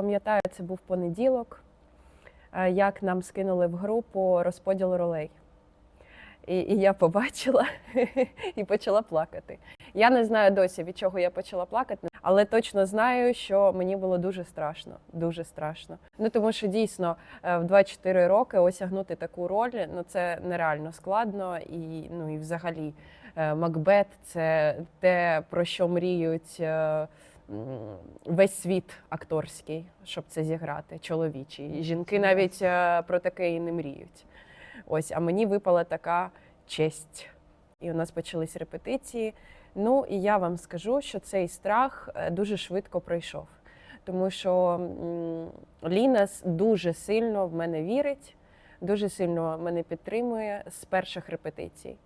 пам'ятаю, це був понеділок, е, як нам скинули в групу розподіл ролей. І, і я побачила і почала плакати. Я не знаю досі, від чого я почала плакати, але точно знаю, що мені було дуже страшно. Дуже страшно. Ну тому що дійсно е, в 24 роки осягнути таку роль ну це нереально складно. І ну і взагалі е, Макбет це те, про що мріють. Весь світ акторський, щоб це зіграти, чоловічий. Жінки навіть е, про таке і не мріють. Ось, а мені випала така честь. І у нас почались репетиції. Ну і я вам скажу, що цей страх е, дуже швидко пройшов, тому що Лінас дуже сильно в мене вірить, дуже сильно мене підтримує з перших репетицій.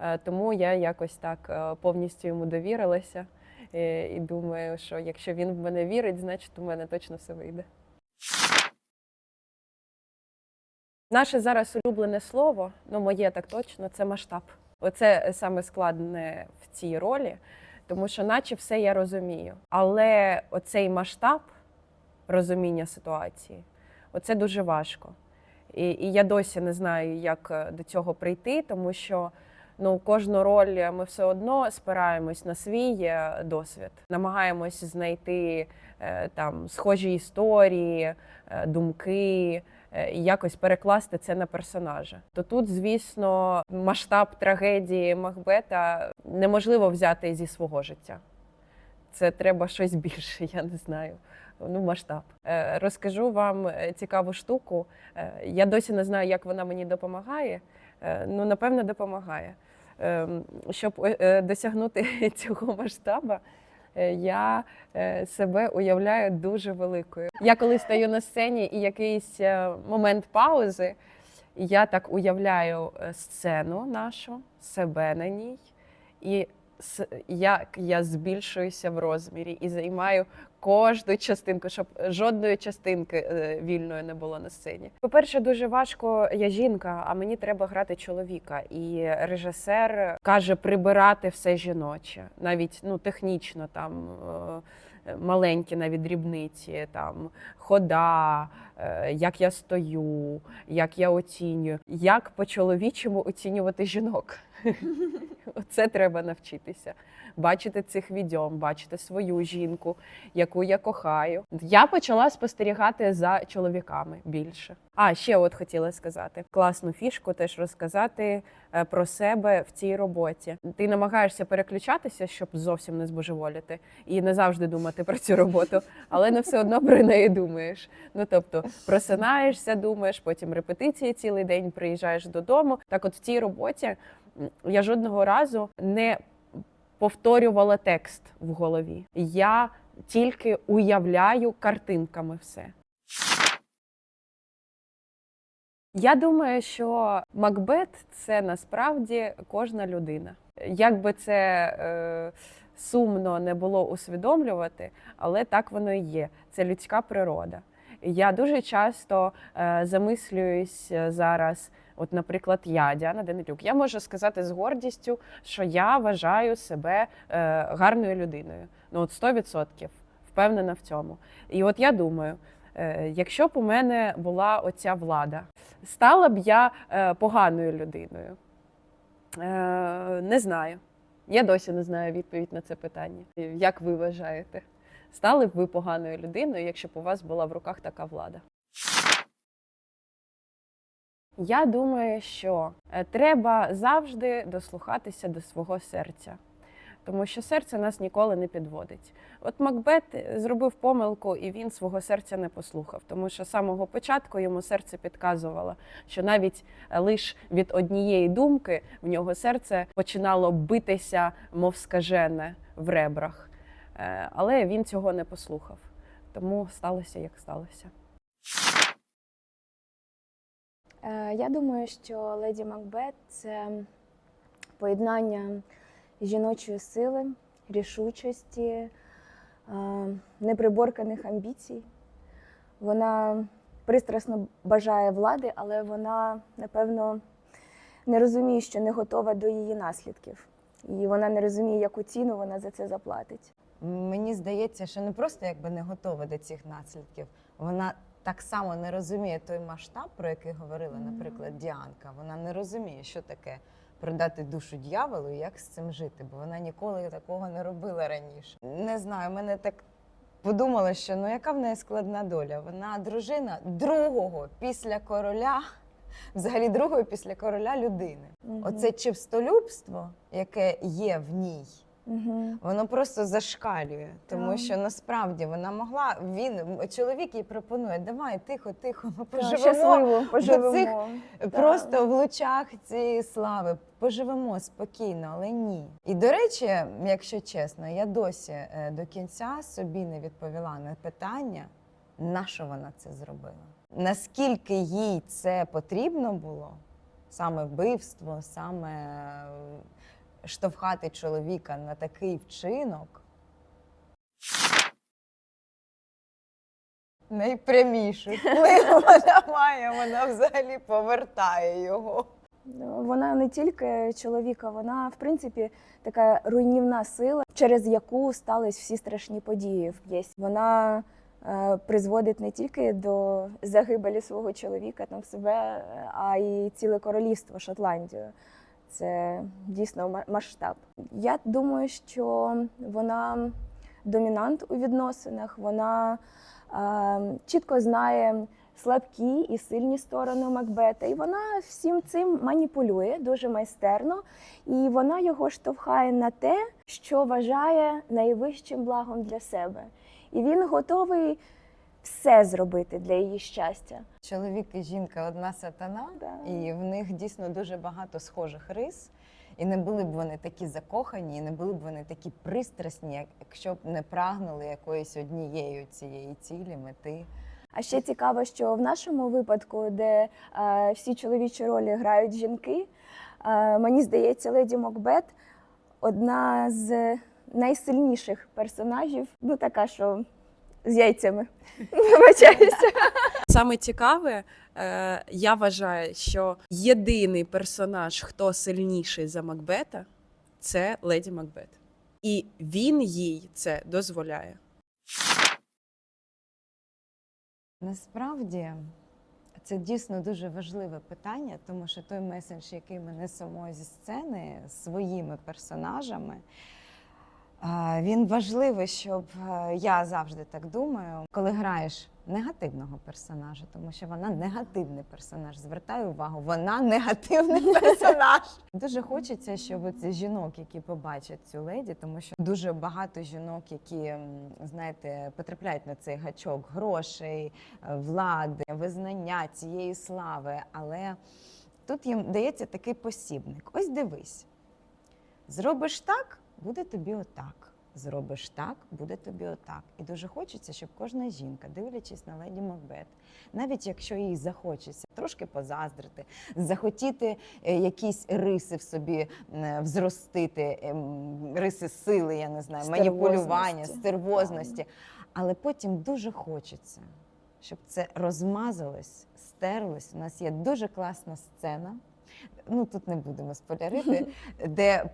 Е, Тому я якось так повністю йому довірилася і думаю, що якщо він в мене вірить, значить у мене точно все вийде. Наше зараз улюблене слово, ну моє так точно, це масштаб. Оце саме складне в цій ролі, тому що, наче все я розумію. Але оцей масштаб розуміння ситуації, оце дуже важко. І, і я досі не знаю, як е, до цього прийти, тому що ну, кожну роль ми все одно спираємось на свій е, досвід, намагаємось знайти е, там схожі історії, е, думки якось перекласти це на персонажа. То тут, звісно, масштаб трагедії Махбета неможливо взяти зі свого життя. Це треба щось більше, я не знаю. Ну, масштаб. Розкажу вам цікаву штуку. Я досі не знаю, як вона мені допомагає. Е, Ну, напевно, допомагає. Ем, Щоб е, е, досягнути цього масштаба, е, я себе уявляю дуже великою. Я коли стою на сцені і якийсь момент паузи, я так уявляю сцену нашу, себе на ній, і як я збільшуюся в розмірі і займаю кожну частинку, щоб жодної частинки е, вільної не було на сцені. По-перше, дуже важко. Я жінка, а мені треба грати чоловіка. І режисер каже прибирати все жіноче, навіть ну технічно там. е, Маленькі навіть дрібниці, там хода, е, як я стою, як я оцінюю, як по-чоловічому оцінювати жінок. Оце треба навчитися. Бачити цих відьом, бачити свою жінку, яку я кохаю. Я почала спостерігати за чоловіками більше. А ще от хотіла сказати класну фішку, теж розказати е, про себе в цій роботі. Ти намагаєшся переключатися, щоб зовсім не збожеволіти, і не завжди думати про цю роботу, але не все одно про неї думаєш. Ну тобто просинаєшся, думаєш, потім репетиції цілий день приїжджаєш додому. Так, от в цій роботі я жодного разу не повторювала текст в голові. Я тільки уявляю картинками все. Я думаю, що Макбет це насправді кожна людина. Як би це е, сумно не було усвідомлювати, але так воно і є. Це людська природа. Я дуже часто е, замислююсь е, зараз. От, наприклад, я, Діана Данилюк, я можу сказати з гордістю, що я вважаю себе е, гарною людиною. Ну, от 100% впевнена в цьому. І от я думаю, якщо б у мене була оця влада, стала б я поганою людиною? Не знаю. Я досі не знаю відповідь на це питання. Як ви вважаєте? Стали б ви поганою людиною, якщо б у вас була в руках така влада? Я думаю, що е, треба завжди дослухатися до свого серця, тому що серце нас ніколи не підводить. От Макбет зробив помилку, і він свого серця не послухав, тому що з самого початку йому серце підказувало, що навіть лише від однієї думки в нього серце починало битися, мов скажене, в ребрах. Е, Але він цього не послухав, тому сталося як сталося. Е, Я думаю, що леді Макбет це поєднання жіночої сили, рішучості, е, неприборканих амбіцій. Вона пристрасно бажає влади, але вона, напевно, не розуміє, що не готова до її наслідків. І вона не розуміє, яку ціну вона за це заплатить. Мені здається, що не просто якби не готова до цих наслідків, Вона так само не розуміє той масштаб, про який говорила, наприклад, Діанка. Вона не розуміє, що таке продати душу дьяволу і як з цим жити, бо вона ніколи такого не робила раніше. Не знаю, мене так подумала, що ну яка в неї складна доля. Вона дружина другого після короля, взагалі другої після короля людини. Мгм. Оце чистолюбство, яке є в ній. Воно просто зашкалює, тому Так. що насправді вона могла. Він чоловік їй пропонує: давай тихо, тихо, ми поживемо поживемо. цих Так. просто в лучах цієї слави. Поживемо спокійно, але ні. І до речі, якщо чесно, я досі е, до кінця собі не відповіла на питання, на що вона це зробила. Наскільки їй це потрібно було, саме вбивство, саме штовхати чоловіка на такий вчинок. Найпрямішу вплив вона має, вона взагалі повертає його. Вона не тільки чоловіка, вона в принципі така руйнівна сила, через яку стались всі страшні події в п'єсі. Вона е, призводить не тільки до загибелі свого чоловіка, там себе, е, а й ціле королівство Шотландію. Це дійсно масштаб. Я думаю, що вона домінант у відносинах. Вона е, чітко знає слабкі і сильні сторони Макбета, і вона всім цим маніпулює дуже майстерно, і вона його штовхає на те, що вважає найвищим благом для себе. І він готовий все зробити для її щастя. Чоловік і жінка одна сатана, Да. і в них дійсно дуже багато схожих рис. І не були б вони такі закохані, і не були б вони такі пристрасні, якщо б не прагнули якоїсь однієї цієї цілі, мети. А ще цікаво, що в нашому випадку, де е, всі чоловічі ролі грають жінки, е, мені здається, леді Макбет одна з найсильніших персонажів, ну така, що з яйцями. Вибачаюся. Саме цікаве, е, я вважаю, що єдиний персонаж, хто сильніший за Макбета, це леді Макбет. І він їй це дозволяє. Насправді це дійсно дуже важливе питання, тому що той меседж, який ми несемо зі сцени своїми персонажами, він важливий, щоб е, я завжди так думаю, коли граєш негативного персонажа, тому що вона негативний персонаж. Звертаю увагу, вона негативний персонаж. Дуже хочеться, щоб оці жінок, які побачать цю леді, тому що дуже багато жінок, які знаєте, потрапляють на цей гачок грошей, е, влади, визнання цієї слави. Але тут їм дається такий посібник: ось дивись, зробиш так, буде тобі отак. Зробиш так, буде тобі отак. І дуже хочеться, щоб кожна жінка, дивлячись на леді Макбет, навіть якщо їй захочеться трошки позаздрити, захотіти е, якісь риси в собі е, взростити, ем, риси сили, я не знаю, маніпулювання, Стервозності. стервозності. Але потім дуже хочеться, щоб це розмазалось, стерлось. У нас є дуже класна сцена. Ну тут не будемо спойлерити, де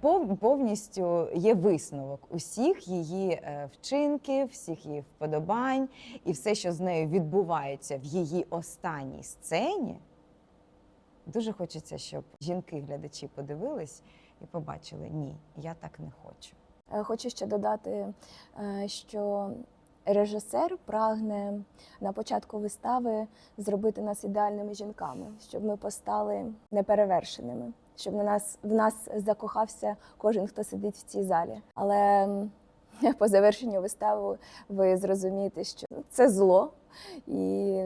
повністю є висновок усіх її е, вчинків, всіх її вподобань, і все, що з нею відбувається в її останній сцені. Дуже хочеться, щоб жінки-глядачі подивились і побачили: ні, я так не хочу. Е, Хочу ще додати, е, що режисер прагне на початку вистави зробити нас ідеальними жінками, щоб ми постали неперевершеними, щоб на нас в нас закохався кожен, хто сидить в цій залі. Але по завершенню вистави ви зрозумієте, що це зло, і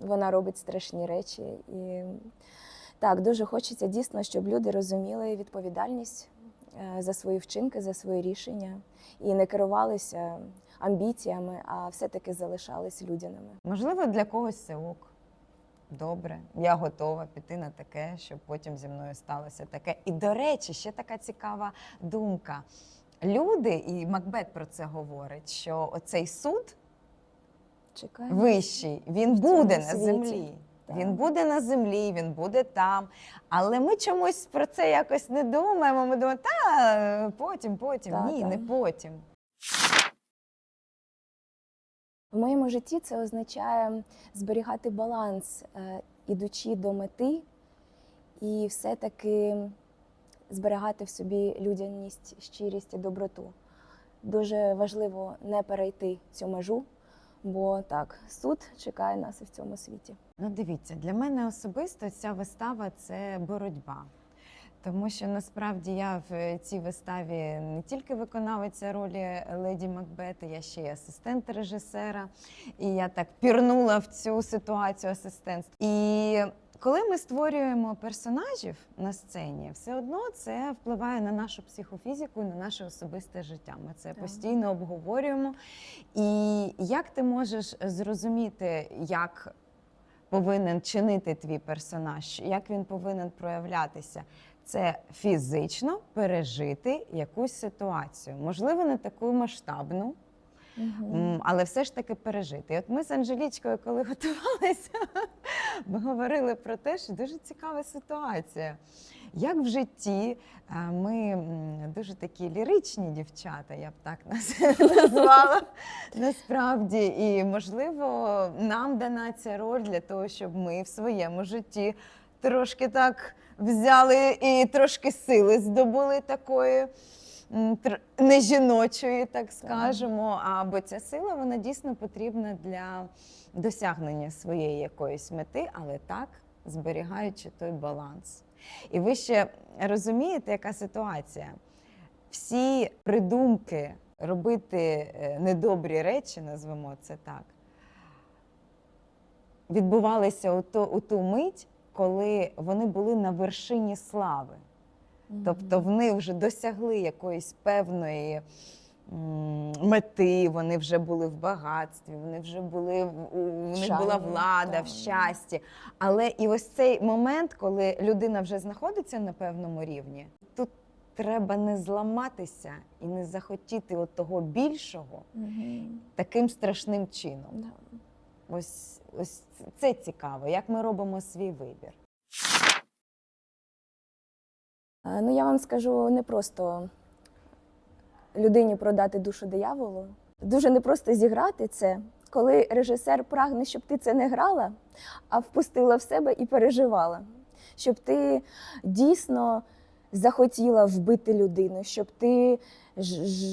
вона робить страшні речі. І так, дуже хочеться дійсно, щоб люди розуміли відповідальність е, за свої вчинки, за свої рішення і не керувалися амбіціями, а все-таки залишались людяними. Можливо, для когось це ок. Добре, я готова піти на таке, щоб потім зі мною сталося таке. І до речі, ще така цікава думка. Люди, і Макбет про це говорить, що оцей суд Чекаємо. вищий, він буде на світі. землі. Так. Він буде на землі, він буде там. Але ми чомусь про це якось не думаємо. Ми думаємо, та потім, потім. Та, Ні, та. не потім. Моєму житті це означає зберігати баланс, е, ідучи до мети, і все-таки зберігати в собі людяність, щирість і доброту. Дуже важливо не перейти цю межу, бо так, суд чекає нас і в цьому світі. Ну, дивіться, для мене особисто ця вистава це боротьба. Тому що насправді я в цій виставі не тільки виконавиця ролі леді Макбета, я ще й асистент режисера. І я так пірнула в цю ситуацію асистентства. І коли ми створюємо персонажів на сцені, все одно це впливає на нашу психофізику на наше особисте життя. Ми це Так. постійно обговорюємо. І як ти можеш зрозуміти, як повинен чинити твій персонаж, як він повинен проявлятися? Це фізично пережити якусь ситуацію, можливо, не таку масштабну, м, але все ж таки пережити. От ми з Анжелічкою, коли готувалися, ми говорили про те, що дуже цікава ситуація. Як в житті е, ми дуже такі ліричні дівчата, я б так нас назвала насправді. І можливо, нам дана ця роль для того, щоб ми в своєму житті трошки так взяли і трошки сили здобули такої. Не жіночої, так скажемо, а бо ця сила вона дійсно потрібна для досягнення своєї якоїсь мети, але так зберігаючи той баланс. І ви ще розумієте, яка ситуація? Всі придумки робити е, недобрі речі, назвемо це так, відбувалися у, то, у ту мить, коли вони були на вершині слави. Тобто вони вже досягли якоїсь певної мети, вони вже були в багатстві, вони вже були в- у них була влада так. в щасті. Але і ось цей момент, коли людина вже знаходиться на певному рівні, тут треба не зламатися і не захотіти от того більшого Мгм. таким страшним чином. Да. Ось, ось це цікаво, як ми робимо свій вибір. Е, Ну, я вам скажу не просто людині продати душу дияволу. Дуже непросто зіграти це, коли режисер прагне, щоб ти це не грала, а впустила в себе і переживала. Щоб ти дійсно захотіла вбити людину, щоб ти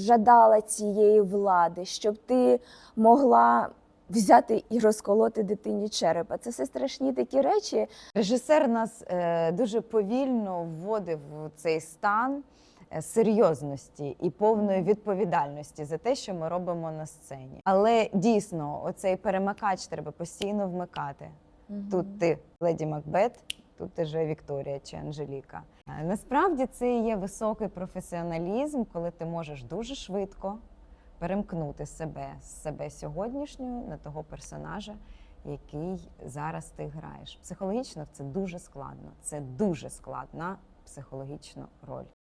жадала цієї влади, щоб ти могла взяти і розколоти дитині черепа. Це все страшні такі речі, Режисер нас е, дуже повільно вводив у цей стан е, серйозності і повної відповідальності за те, що ми робимо на сцені. Але дійсно, оцей перемикач треба постійно вмикати. Тут ти леді Макбет, тут ти же Вікторія чи Анжеліка. Е, Насправді це є високий професіоналізм, коли ти можеш дуже швидко перемкнути себе з себе сьогоднішньою на того персонажа, який зараз ти граєш. Психологічно це дуже складно. Це дуже складна психологічна роль.